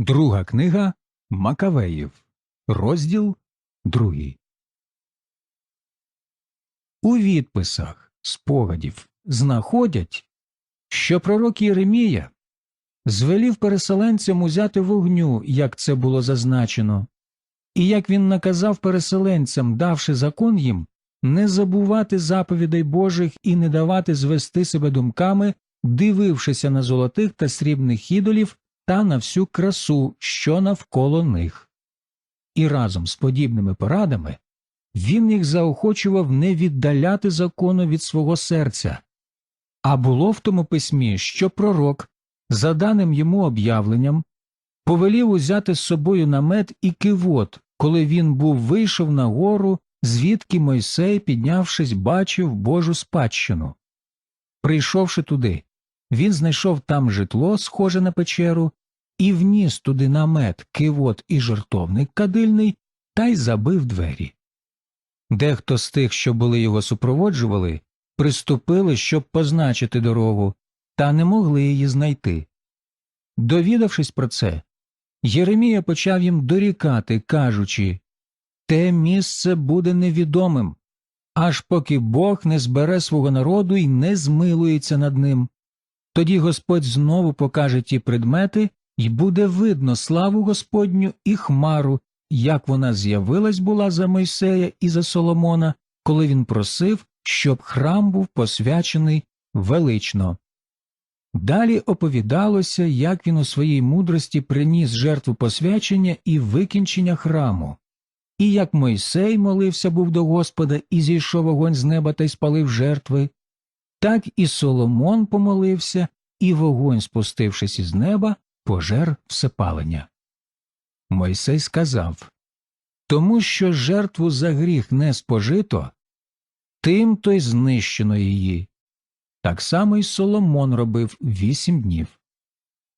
Друга книга Макавеїв, розділ другий. У відписах спогадів знаходять, що пророк Єремія звелів переселенцям узяти вогню, як це було зазначено, і як він наказав переселенцям, давши закон їм, не забувати заповідей Божих і не давати звести себе думками, дивившися на золотих та срібних ідолів та на всю красу, що навколо них. І разом з подібними порадами він їх заохочував не віддаляти закону від свого серця. А було в тому письмі, що пророк, за даним йому об'явленням, повелів узяти з собою намет і кивот, коли він був вийшов на гору, звідки Мойсей, піднявшись, бачив Божу спадщину. Прийшовши туди, він знайшов там житло, схоже на печеру, і вніс туди намет, кивот і жертовник кадильний, та й забив двері. Дехто з тих, що були його супроводжували, приступили, щоб позначити дорогу, та не могли її знайти. Довідавшись про це, Єремія почав їм дорікати, кажучи те місце буде невідомим, аж поки Бог не збере свого народу і не змилується над ним. Тоді Господь знову покаже ті предмети, і буде видно славу Господню і хмару, як вона з'явилась була за Мойсея і за Соломона, коли він просив, щоб храм був посвячений велично. Далі оповідалося, як він у своїй мудрості приніс жертву посвячення і викінчення храму, і як Мойсей молився був до Господа і зійшов вогонь з неба та й спалив жертви, так і Соломон помолився, і вогонь, спустившись із неба, пожер всепалення. Мойсей сказав Тому що жертву за гріх не спожито, тим то й знищено її. Так само й Соломон робив вісім днів.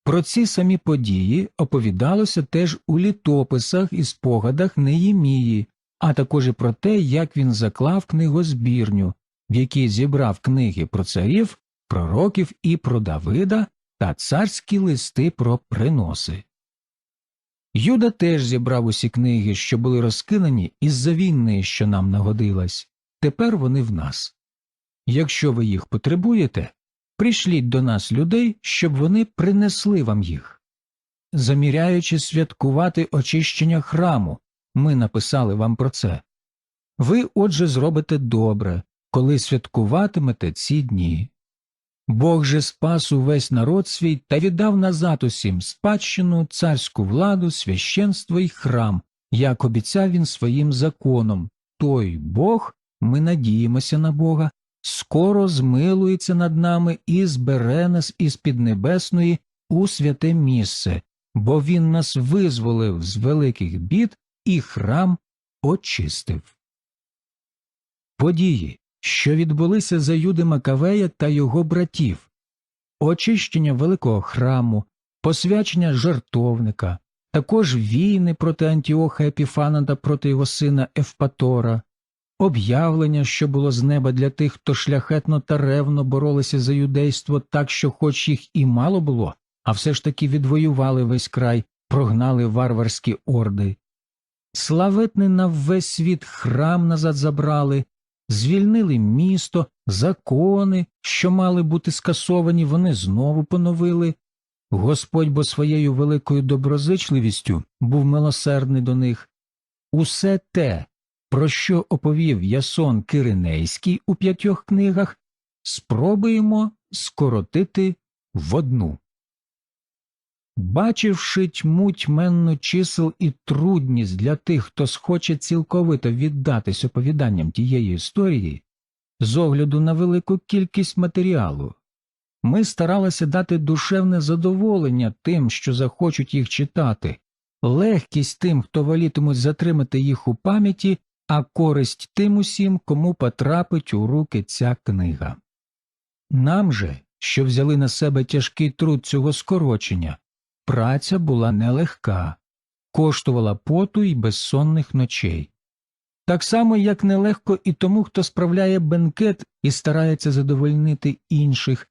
Про ці самі події оповідалося теж у літописах і спогадах Неємії, а також і про те, як він заклав книгозбірню, в якій зібрав книги про царів, пророків і про Давида та царські листи про приноси. Юда теж зібрав усі книги, що були розкидані із-за війни, що нам нагодилась. Тепер вони в нас. Якщо ви їх потребуєте, прийшліть до нас людей, щоб вони принесли вам їх. Заміряючи святкувати очищення храму, ми написали вам про це. Ви, отже, зробите добре, коли святкуватимете ці дні. Бог же спас увесь народ свій та віддав назад усім спадщину, царську владу, священство й храм, як обіцяв він своїм законом. Той Бог, ми надіємося на Бога, скоро змилується над нами і збере нас із піднебесної у святе місце, бо Він нас визволив з великих бід і храм очистив. Події що відбулися за Юди Макавея та його братів, очищення великого храму, посвячення жертовника, також війни проти Антіоха Епіфана та проти його сина Евпатора, об'явлення, що було з неба для тих, хто шляхетно та ревно боролися за юдейство, так що, хоч їх і мало було, а все ж таки відвоювали весь край, прогнали варварські орди. Славетний на весь світ храм назад забрали, звільнили місто, закони, що мали бути скасовані, вони знову поновили. Господь бо своєю великою доброзичливістю був милосердний до них. Усе те, про що оповів Ясон Киринейський у п'ятьох книгах, спробуємо скоротити в одну. Бачивши тьму тьменну чисел і трудність для тих, хто схоче цілковито віддатись оповіданням тієї історії, з огляду на велику кількість матеріалу, ми старалися дати душевне задоволення тим, що захочуть їх читати, легкість тим, хто волітимуть затримати їх у пам'яті, а користь тим усім, кому потрапить у руки ця книга. Нам же, що взяли на себе тяжкий труд цього скорочення, Праця була нелегка, коштувала поту й безсонних ночей. Так само, як нелегко і тому, хто справляє бенкет і старається задовольнити інших,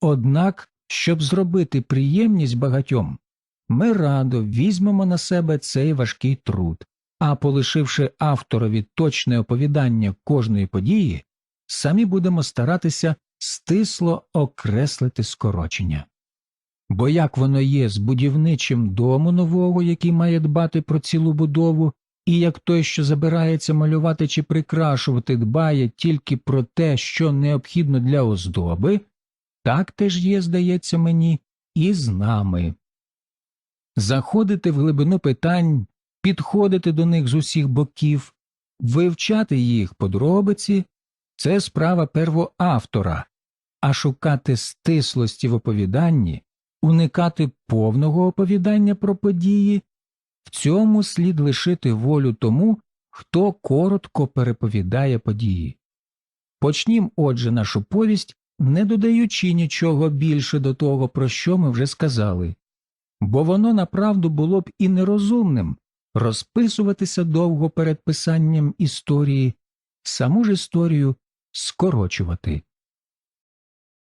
однак, щоб зробити приємність багатьом, ми радо візьмемо на себе цей важкий труд, а полишивши авторові точне оповідання кожної події, самі будемо старатися стисло окреслити скорочення. Бо як воно є з будівничим дому нового, який має дбати про цілу будову, і як той, що забирається малювати чи прикрашувати, дбає тільки про те, що необхідно для оздоби, так теж є, здається мені, і з нами. Заходити в глибину питань, підходити до них з усіх боків, вивчати їх подробиці це справа первоавтора, а шукати стислості в оповіданні, уникати повного оповідання про події в цьому слід лишити волю тому, хто коротко переповідає події. Почнім, отже, нашу повість, не додаючи нічого більше до того, про що ми вже сказали, бо воно направду було б і нерозумним розписуватися довго перед писанням історії, саму ж історію скорочувати.